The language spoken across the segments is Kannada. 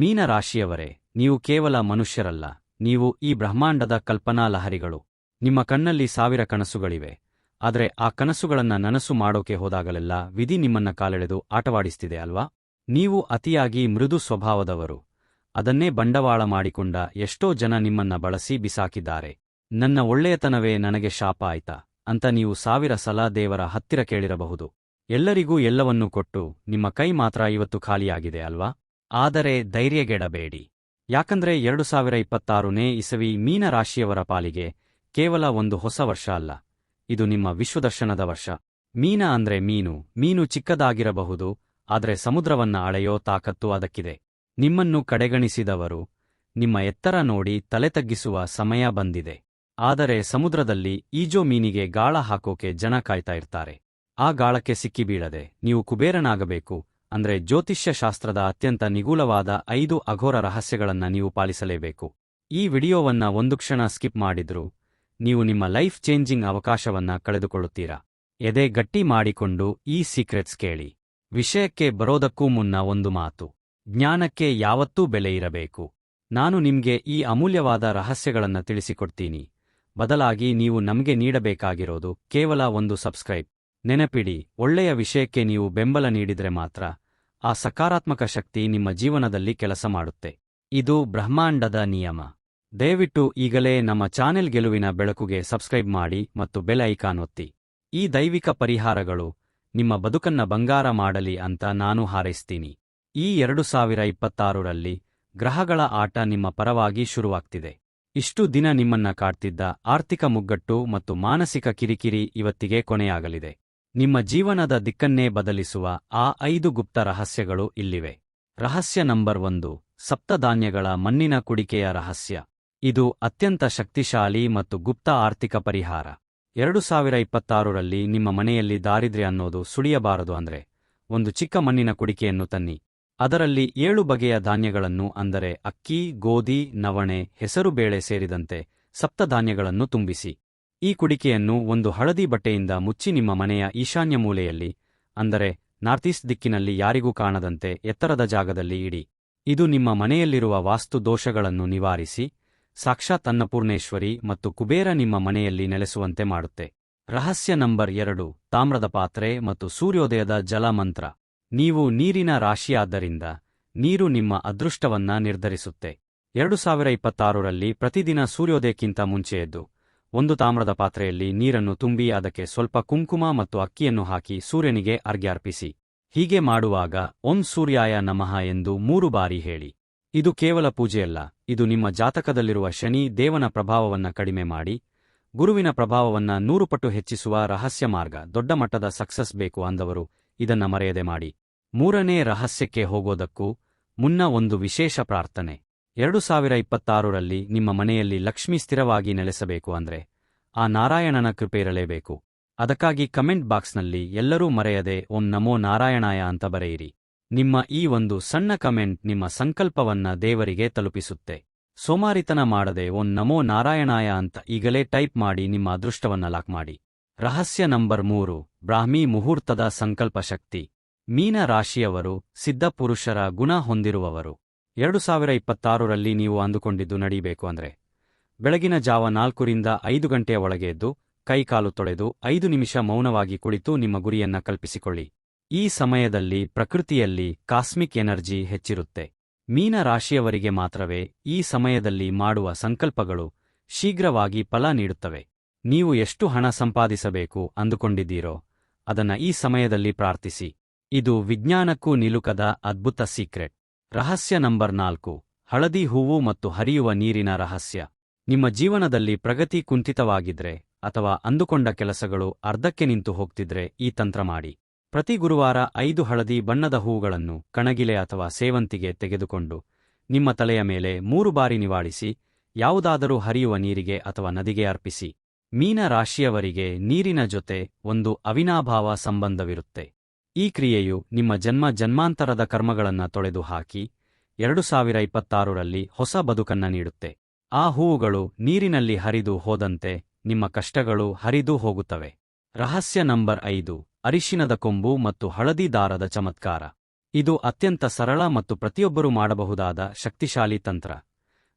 ಮೀನ ರಾಶಿಯವರೇ ನೀವು ಕೇವಲ ಮನುಷ್ಯರಲ್ಲ, ನೀವು ಈ ಬ್ರಹ್ಮಾಂಡದ ಕಲ್ಪನಾ ಲಹರಿಗಳು ನಿಮ್ಮ ಕಣ್ಣಲ್ಲಿ ಸಾವಿರ ಕನಸುಗಳಿವೆ, ಆದರೆ ಆ ಕನಸುಗಳನ್ನ ನನಸು ಮಾಡೋಕೆ ಹೋದಾಗಲೆಲ್ಲ ವಿಧಿ ನಿಮ್ಮನ್ನ ಕಾಲೆಳೆದು ಆಟವಾಡಿಸ್ತಿದೆ ಅಲ್ವಾ? ನೀವು ಅತಿಯಾಗಿ ಮೃದು ಸ್ವಭಾವದವರು, ಅದನ್ನೇ ಬಂಡವಾಳ ಮಾಡಿಕೊಂಡ ಎಷ್ಟೋ ಜನ ನಿಮ್ಮನ್ನ ಬಳಸಿ ಬಿಸಾಕಿದ್ದಾರೆ. ನನ್ನ ಒಳ್ಳೆಯತನವೇ ನನಗೆ ಶಾಪ ಆಯ್ತಾ? ಅಂತ ನೀವು ಸಾವಿರ ಸಲ ದೇವರ ಹತ್ತಿರ ಕೇಳಿರಬಹುದು. ಎಲ್ಲರಿಗೂ ಎಲ್ಲವನ್ನೂ ಕೊಟ್ಟು ನಿಮ್ಮ ಕೈ ಮಾತ್ರ ಇವತ್ತು ಖಾಲಿಯಾಗಿದೆ ಅಲ್ವಾ? ಆದರೆ ಧೈರ್ಯಗೆಡಬೇಡಿ. ಯಾಕಂದ್ರೆ ಎರಡು ಸಾವಿರ ಇಪ್ಪತ್ತಾರನೇ ಇಸವಿ ಮೀನರಾಶಿಯವರ ಪಾಲಿಗೆ ಕೇವಲ ಒಂದು ಹೊಸ ವರ್ಷ ಅಲ್ಲ. ಇದು ನಿಮ್ಮ ವಿಶ್ವದರ್ಶನದ ವರ್ಷ. ಮೀನ ಅಂದ್ರೆ ಮೀನು ಮೀನು ಚಿಕ್ಕದಾಗಿರಬಹುದು, ಆದರೆ ಸಮುದ್ರವನ್ನ ಅಳೆಯೋ ತಾಕತ್ತು ಅದಕ್ಕಿದೆ. ನಿಮ್ಮನ್ನು ಕಡೆಗಣಿಸಿದವರು, ನಿಮ್ಮ ಎತ್ತರ ನೋಡಿ ತಲೆ ತಗ್ಗಿಸುವ ಸಮಯ ಬಂದಿದೆ. ಆದರೆ ಸಮುದ್ರದಲ್ಲಿ ಈಜೋ ಮೀನಿಗೆ ಗಾಳ ಹಾಕೋಕೆ ಜನ ಕಾಯ್ತಾ ಇರ್ತಾರೆ. ಆ ಗಾಳಕ್ಕೆ ಸಿಕ್ಕಿಬೀಳದೆ ನೀವು ಕುಬೇರನಾಗಬೇಕು ಅಂದ್ರೆ ಜ್ಯೋತಿಷ್ಯ ಶಾಸ್ತ್ರದ ಅತ್ಯಂತ ನಿಗೂಢವಾದ ಐದು ಅಘೋರ ರಹಸ್ಯಗಳನ್ನ ನೀವು ಪಾಲಿಸಲೇಬೇಕು. ಈ ವಿಡಿಯೋವನ್ನ ಒಂದು ಕ್ಷಣ ಸ್ಕಿಪ್ ಮಾಡಿದ್ರು ನೀವು ನಿಮ್ಮ ಲೈಫ್ ಚೇಂಜಿಂಗ್ ಅವಕಾಶವನ್ನ ಕಳೆದುಕೊಳ್ಳುತ್ತೀರಾ. ಎದೆ ಗಟ್ಟಿ ಮಾಡಿಕೊಂಡು ಈ ಸೀಕ್ರೆಟ್ಸ್ ಕೇಳಿ. ವಿಷಯಕ್ಕೆ ಬರೋದಕ್ಕೂ ಮುನ್ನ ಒಂದು ಮಾತು. ಜ್ಞಾನಕ್ಕೆ ಯಾವತ್ತೂ ಬೆಲೆ ಇರಬೇಕು. ನಾನು ನಿಮ್ಗೆ ಈ ಅಮೂಲ್ಯವಾದ ರಹಸ್ಯಗಳನ್ನ ತಿಳಿಸಿಕೊಡ್ತೀನಿ. ಬದಲಾಗಿ ನೀವು ನಮ್ಗೆ ನೀಡಬೇಕಾಗಿರೋದು ಕೇವಲ ಒಂದು ಸಬ್ಸ್ಕ್ರೈಬ್. ನೆನಪಿಡಿ, ಒಳ್ಳೆಯ ವಿಷಯಕ್ಕೆ ನೀವು ಬೆಂಬಲ ನೀಡಿದರೆ ಮಾತ್ರ ಆ ಸಕಾರಾತ್ಮಕ ಶಕ್ತಿ ನಿಮ್ಮ ಜೀವನದಲ್ಲಿ ಕೆಲಸ ಮಾಡುತ್ತೆ. ಇದು ಬ್ರಹ್ಮಾಂಡದ ನಿಯಮ. ದಯವಿಟ್ಟು ಈಗಲೇ ನಮ್ಮ ಚಾನೆಲ್ ಗೆಲುವಿನ ಬೆಳಕುಗೆ ಸಬ್ಸ್ಕ್ರೈಬ್ ಮಾಡಿ ಮತ್ತು ಬೆಲ್ ಐಕಾನ್ ಒತ್ತಿ. ಈ ದೈವಿಕ ಪರಿಹಾರಗಳು ನಿಮ್ಮ ಬದುಕನ್ನ ಬಂಗಾರ ಮಾಡಲಿ ಅಂತ ನಾನು ಹಾರೈಸ್ತೀನಿ. ಈ ಎರಡು ಸಾವಿರ ಇಪ್ಪತ್ತಾರರಲ್ಲಿ ಗ್ರಹಗಳ ಆಟ ನಿಮ್ಮ ಪರವಾಗಿ ಶುರುವಾಗ್ತಿದೆ. ಇಷ್ಟು ದಿನ ನಿಮ್ಮನ್ನ ಕಾಡ್ತಿದ್ದ ಆರ್ಥಿಕ ಮುಗ್ಗಟ್ಟು ಮತ್ತು ಮಾನಸಿಕ ಕಿರಿಕಿರಿ ಇವತ್ತಿಗೆ ಕೊನೆಯಾಗಲಿದೆ. ನಿಮ್ಮ ಜೀವನದ ದಿಕ್ಕನ್ನೇ ಬದಲಿಸುವ ಆ ಐದು ಗುಪ್ತ ರಹಸ್ಯಗಳು ಇಲ್ಲಿವೆ. ರಹಸ್ಯ ನಂಬರ್ ಒಂದು, ಸಪ್ತಧಾನ್ಯಗಳ ಮಣ್ಣಿನ ಕುಡಿಕೆಯ ರಹಸ್ಯ. ಇದು ಅತ್ಯಂತ ಶಕ್ತಿಶಾಲಿ ಮತ್ತು ಗುಪ್ತ ಆರ್ಥಿಕ ಪರಿಹಾರ. ಎರಡು ಸಾವಿರ ಇಪ್ಪತ್ತಾರರಲ್ಲಿ ನಿಮ್ಮ ಮನೆಯಲ್ಲಿ ದಾರಿದ್ರ್ಯ ಅನ್ನೋದು ಸುಳಿಯಬಾರದು ಅಂದ್ರೆ, ಒಂದು ಚಿಕ್ಕ ಮಣ್ಣಿನ ಕುಡಿಕೆಯನ್ನು ತನ್ನಿ. ಅದರಲ್ಲಿ ಏಳು ಬಗೆಯ ಧಾನ್ಯಗಳನ್ನು ಅಂದರೆ ಅಕ್ಕಿ, ಗೋಧಿ, ನವಣೆ, ಹೆಸರುಬೇಳೆ ಸೇರಿದಂತೆ ಸಪ್ತಧಾನ್ಯಗಳನ್ನು ತುಂಬಿಸಿ. ಈ ಕುಡಿಕೆಯನ್ನು ಒಂದು ಹಳದಿ ಬಟ್ಟೆಯಿಂದ ಮುಚ್ಚಿ ನಿಮ್ಮ ಮನೆಯ ಈಶಾನ್ಯ ಮೂಲೆಯಲ್ಲಿ, ಅಂದರೆ ನಾರ್ತೀಸ್ಟ್ ದಿಕ್ಕಿನಲ್ಲಿ ಯಾರಿಗೂ ಕಾಣದಂತೆ ಎತ್ತರದ ಜಾಗದಲ್ಲಿ ಇಡಿ. ಇದು ನಿಮ್ಮ ಮನೆಯಲ್ಲಿರುವ ವಾಸ್ತು ದೋಷಗಳನ್ನು ನಿವಾರಿಸಿ, ಸಾಕ್ಷಾತ್ ಅನ್ನಪೂರ್ಣೇಶ್ವರಿ ಮತ್ತು ಕುಬೇರ ನಿಮ್ಮ ಮನೆಯಲ್ಲಿ ನೆಲೆಸುವಂತೆ ಮಾಡುತ್ತೆ. ರಹಸ್ಯ ನಂಬರ್ ಎರಡು, ತಾಮ್ರದ ಪಾತ್ರೆ ಮತ್ತು ಸೂರ್ಯೋದಯದ ಜಲಮಂತ್ರ ನೀವು ನೀರಿನ ರಾಶಿಯಾದ್ದರಿಂದ ನೀರು ನಿಮ್ಮ ಅದೃಷ್ಟವನ್ನ ನಿರ್ಧರಿಸುತ್ತೆ. ಎರಡು ಸಾವಿರ ಇಪ್ಪತ್ತಾರರಲ್ಲಿ ಪ್ರತಿದಿನ ಸೂರ್ಯೋದಯಕ್ಕಿಂತ ಮುಂಚೆ ಎದ್ದು ಒಂದು ತಾಮ್ರದ ಪಾತ್ರೆಯಲ್ಲಿ ನೀರನ್ನು ತುಂಬಿ ಅದಕ್ಕೆ ಸ್ವಲ್ಪ ಕುಂಕುಮ ಮತ್ತು ಅಕ್ಕಿಯನ್ನು ಹಾಕಿ ಸೂರ್ಯನಿಗೆ ಅರ್ಘ್ಯಾರ್ಪಿಸಿ. ಹೀಗೆ ಮಾಡುವಾಗ, ಓಂ ಸೂರ್ಯಾಯ ನಮಃ ಎಂದು ಮೂರು ಬಾರಿ ಹೇಳಿ. ಇದು ಕೇವಲ ಪೂಜೆಯಲ್ಲ, ಇದು ನಿಮ್ಮ ಜಾತಕದಲ್ಲಿರುವ ಶನಿ ದೇವನ ಪ್ರಭಾವವನ್ನ ಕಡಿಮೆ ಮಾಡಿ, ಗುರುವಿನ ಪ್ರಭಾವವನ್ನ ನೂರು ಪಟ್ಟು ಹೆಚ್ಚಿಸುವ ರಹಸ್ಯ ಮಾರ್ಗ, ದೊಡ್ಡ ಮಟ್ಟದ ಸಕ್ಸಸ್ ಬೇಕು ಅಂದವರು ಇದನ್ನ ಮರೆಯದೆ ಮಾಡಿ. ಮೂರನೇ ರಹಸ್ಯಕ್ಕೆ ಹೋಗೋದಕ್ಕೂ ಮುನ್ನ ಒಂದು ವಿಶೇಷ ಪ್ರಾರ್ಥನೆ. ಎರಡು ಸಾವಿರ ಇಪ್ಪತ್ತಾರರಲ್ಲಿ ನಿಮ್ಮ ಮನೆಯಲ್ಲಿ ಲಕ್ಷ್ಮಿ ಸ್ಥಿರವಾಗಿ ನೆಲೆಸಬೇಕು ಅಂದ್ರೆ ಆ ನಾರಾಯಣನ ಕೃಪೆ ಇರಲೇಬೇಕು. ಅದಕ್ಕಾಗಿ ಕಮೆಂಟ್ ಬಾಕ್ಸ್ನಲ್ಲಿ ಎಲ್ಲರೂ ಮರೆಯದೆ ಓಂ ನಮೋ ನಾರಾಯಣಾಯ ಅಂತ ಬರೆಯಿರಿ. ನಿಮ್ಮ ಈ ಒಂದು ಸಣ್ಣ ಕಮೆಂಟ್ ನಿಮ್ಮ ಸಂಕಲ್ಪವನ್ನ ದೇವರಿಗೆ ತಲುಪಿಸುತ್ತೆ. ಸೋಮಾರಿತನ ಮಾಡದೆ ಓಂ ನಮೋ ನಾರಾಯಣಾಯ ಅಂತ ಈಗಲೇ ಟೈಪ್ ಮಾಡಿ ನಿಮ್ಮ ಅದೃಷ್ಟವನ್ನ ಲಾಕ್ ಮಾಡಿ. ರಹಸ್ಯ ನಂಬರ್ ಮೂರು, ಬ್ರಾಹ್ಮಿ ಮುಹೂರ್ತದ ಸಂಕಲ್ಪ ಶಕ್ತಿ. ಮೀನ ರಾಶಿಯವರು ಸಿದ್ಧಪುರುಷರ ಗುಣ ಹೊಂದಿರುವವರು. ಎರಡು ಸಾವಿರ ಇಪ್ಪತ್ತಾರರಲ್ಲಿ ನೀವು ಅಂದುಕೊಂಡಿದ್ದು ನಡೀಬೇಕು ಅಂದ್ರೆ, ಬೆಳಗಿನ ಜಾವ ನಾಲ್ಕರಿಂದ ಐದು ಗಂಟೆಯ ಒಳಗೆ ಎದ್ದು, ಕೈಕಾಲು ತೊಳೆದು ಐದು ನಿಮಿಷ ಮೌನವಾಗಿ ಕುಳಿತು ನಿಮ್ಮ ಗುರಿಯನ್ನ ಕಲ್ಪಿಸಿಕೊಳ್ಳಿ. ಈ ಸಮಯದಲ್ಲಿ ಪ್ರಕೃತಿಯಲ್ಲಿ ಕಾಸ್ಮಿಕ್ ಎನರ್ಜಿ ಹೆಚ್ಚಿರುತ್ತೆ. ಮೀನ ರಾಶಿಯವರಿಗೆ ಮಾತ್ರವೇ ಈ ಸಮಯದಲ್ಲಿ ಮಾಡುವ ಸಂಕಲ್ಪಗಳು ಶೀಘ್ರವಾಗಿ ಫಲ ನೀಡುತ್ತವೆ. ನೀವು ಎಷ್ಟು ಹಣ ಸಂಪಾದಿಸಬೇಕು ಅಂದುಕೊಂಡಿದ್ದೀರೋ, ಅದನ್ನ ಈ ಸಮಯದಲ್ಲಿ ಪ್ರಾರ್ಥಿಸಿ. ಇದು ವಿಜ್ಞಾನಕ್ಕೂ ನಿಲುಕದ ಅದ್ಭುತ ಸೀಕ್ರೆಟ್. ರಹಸ್ಯ ನಂಬರ್ ನಾಲ್ಕು. ಹಳದಿ ಹೂವು ಮತ್ತು ಹರಿಯುವ ನೀರಿನ ರಹಸ್ಯ. ನಿಮ್ಮ ಜೀವನದಲ್ಲಿ ಪ್ರಗತಿ ಕುಂಠಿತವಾಗಿದ್ರೆ ಅಥವಾ ಅಂದುಕೊಂಡ ಕೆಲಸಗಳು ಅರ್ಧಕ್ಕೆ ನಿಂತು ಹೋಗ್ತಿದ್ರೆ ಈ ತಂತ್ರ ಮಾಡಿ. ಪ್ರತಿ ಗುರುವಾರ ಐದು ಹಳದಿ ಬಣ್ಣದ ಹೂವುಗಳನ್ನು ಕಣಗಿಲೆ ಅಥವಾ ಸೇವಂತಿಗೆ ತೆಗೆದುಕೊಂಡು ನಿಮ್ಮ ತಲೆಯ ಮೇಲೆ ಮೂರು ಬಾರಿ ನಿವಾಳಿಸಿ, ಯಾವುದಾದರೂ ಹರಿಯುವ ನೀರಿಗೆ ಅಥವಾ ನದಿಗೆ ಅರ್ಪಿಸಿ. ಮೀನ ರಾಶಿಯವರಿಗೆ ನೀರಿನ ಜೊತೆ ಒಂದು ಅವಿನಾಭಾವ ಸಂಬಂಧವಿರುತ್ತೆ. ಈ ಕ್ರಿಯೆಯು ನಿಮ್ಮ ಜನ್ಮ ಜನ್ಮಾಂತರದ ಕರ್ಮಗಳನ್ನು ತೊಳೆದು ಹಾಕಿ ಎರಡು ಸಾವಿರ ಇಪ್ಪತ್ತಾರರಲ್ಲಿ ಹೊಸ ಬದುಕನ್ನ ನೀಡುತ್ತೆ. ಆ ಹೂವುಗಳು ನೀರಿನಲ್ಲಿ ಹರಿದು ಹೋದಂತೆ ನಿಮ್ಮ ಕಷ್ಟಗಳು ಹರಿದು ಹೋಗುತ್ತವೆ. ರಹಸ್ಯ ನಂಬರ್ ಐದು, ಅರಿಶಿನದ ಕೊಂಬು ಮತ್ತು ಹಳದಿ ದಾರದ ಚಮತ್ಕಾರ. ಇದು ಅತ್ಯಂತ ಸರಳ ಮತ್ತು ಪ್ರತಿಯೊಬ್ಬರೂ ಮಾಡಬಹುದಾದ ಶಕ್ತಿಶಾಲಿ ತಂತ್ರ.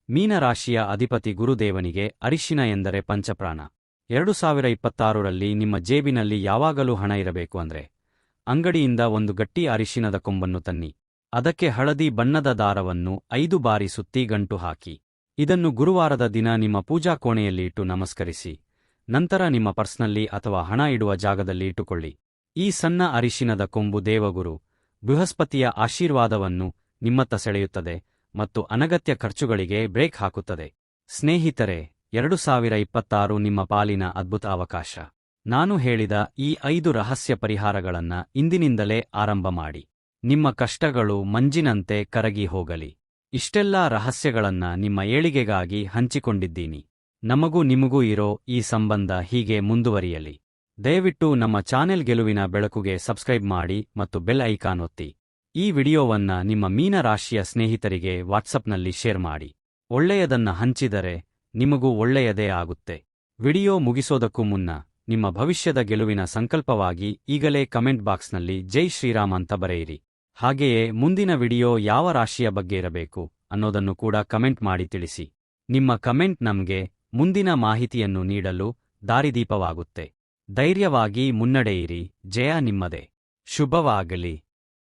ಮೀನರಾಶಿಯ ಅಧಿಪತಿ ಗುರುದೇವನಿಗೆ ಅರಿಶಿನ ಎಂದರೆ ಪಂಚಪ್ರಾಣ. ಎರಡು ಸಾವಿರ ಇಪ್ಪತ್ತಾರರಲ್ಲಿ ನಿಮ್ಮ ಜೇಬಿನಲ್ಲಿ ಯಾವಾಗಲೂ ಹಣ ಇರಬೇಕು ಅಂದ್ರೆ ಅಂಗಡಿಯಿಂದ ಒಂದು ಗಟ್ಟಿ ಅರಿಶಿನದ ಕೊಂಬನ್ನು ತನ್ನಿ. ಅದಕ್ಕೆ ಹಳದಿ ಬಣ್ಣದ ದಾರವನ್ನು ಐದು ಬಾರಿ ಸುತ್ತಿ ಗಂಟು ಹಾಕಿ. ಇದನ್ನು ಗುರುವಾರದ ದಿನ ನಿಮ್ಮ ಪೂಜಾ ಕೋಣೆಯಲ್ಲಿ ಇಟ್ಟು ನಮಸ್ಕರಿಸಿ. ನಂತರ ನಿಮ್ಮ ಪರ್ಸ್ನಲ್ಲಿ ಅಥವಾ ಹಣ ಇಡುವ ಜಾಗದಲ್ಲಿ ಇಟ್ಟುಕೊಳ್ಳಿ. ಈ ಸಣ್ಣ ಅರಿಶಿನದ ಕೊಂಬು ದೇವಗುರು, ಬೃಹಸ್ಪತಿಯ ಆಶೀರ್ವಾದವನ್ನು ನಿಮ್ಮತ್ತ ಸೆಳೆಯುತ್ತದೆ ಮತ್ತು ಅನಗತ್ಯ ಖರ್ಚುಗಳಿಗೆ ಬ್ರೇಕ್ ಹಾಕುತ್ತದೆ. ಸ್ನೇಹಿತರೆ, ಎರಡು ಸಾವಿರ ಇಪ್ಪತ್ತಾರು ನಿಮ್ಮ ಪಾಲಿನ ಅದ್ಭುತ ಅವಕಾಶ. ನಾನು ಹೇಳಿದ ಈ ಐದು ರಹಸ್ಯ ಪರಿಹಾರಗಳನ್ನ ಇಂದಿನಿಂದಲೇ ಆರಂಭ ಮಾಡಿ. ನಿಮ್ಮ ಕಷ್ಟಗಳು ಮಂಜಿನಂತೆ ಕರಗಿ ಹೋಗಲಿ. ಇಷ್ಟೆಲ್ಲಾ ರಹಸ್ಯಗಳನ್ನ ನಿಮ್ಮ ಏಳಿಗೆಗಾಗಿ ಹಂಚಿಕೊಂಡಿದ್ದೀನಿ. ನಮಗೂ ನಿಮಗೂ ಇರೋ ಈ ಸಂಬಂಧ ಹೀಗೆ ಮುಂದುವರಿಯಲಿ. ದಯವಿಟ್ಟು ನಮ್ಮ ಚಾನೆಲ್ ಗೆಲುವಿನ ಬೆಳಕುಗೆ ಸಬ್ಸ್ಕ್ರೈಬ್ ಮಾಡಿ ಮತ್ತು ಬೆಲ್ ಐಕಾನ್ ಒತ್ತಿ. ಈ ವಿಡಿಯೋವನ್ನ ನಿಮ್ಮ ಮೀನರಾಶಿಯ ಸ್ನೇಹಿತರಿಗೆ ವಾಟ್ಸಪ್ನಲ್ಲಿ ಶೇರ್ ಮಾಡಿ. ಒಳ್ಳೆಯದನ್ನ ಹಂಚಿದರೆ ನಿಮಗೂ ಒಳ್ಳೆಯದೇ ಆಗುತ್ತೆ. ವಿಡಿಯೋ ಮುಗಿಸೋದಕ್ಕೂ ಮುನ್ನ ನಿಮ್ಮ ಭವಿಷ್ಯದ ಗೆಲುವಿನ ಸಂಕಲ್ಪವಾಗಿ ಈಗಲೇ ಕಮೆಂಟ್ ಬಾಕ್ಸ್ನಲ್ಲಿ ಜೈ ಶ್ರೀರಾಮ್ ಅಂತ ಬರೆಯಿರಿ. ಹಾಗೆಯೇ ಮುಂದಿನ ವಿಡಿಯೋ ಯಾವ ರಾಶಿಯ ಬಗ್ಗೆ ಇರಬೇಕು ಅನ್ನೋದನ್ನು ಕೂಡ ಕಮೆಂಟ್ ಮಾಡಿ ತಿಳಿಸಿ. ನಿಮ್ಮ ಕಮೆಂಟ್ ನಮ್ಗೆ ಮುಂದಿನ ಮಾಹಿತಿಯನ್ನು ನೀಡಲು ದಾರಿದೀಪವಾಗುತ್ತೆ. ಧೈರ್ಯವಾಗಿ ಮುನ್ನಡೆಯಿರಿ. ಜಯ ನಿಮ್ಮದೇ. ಶುಭವಾಗಲಿ.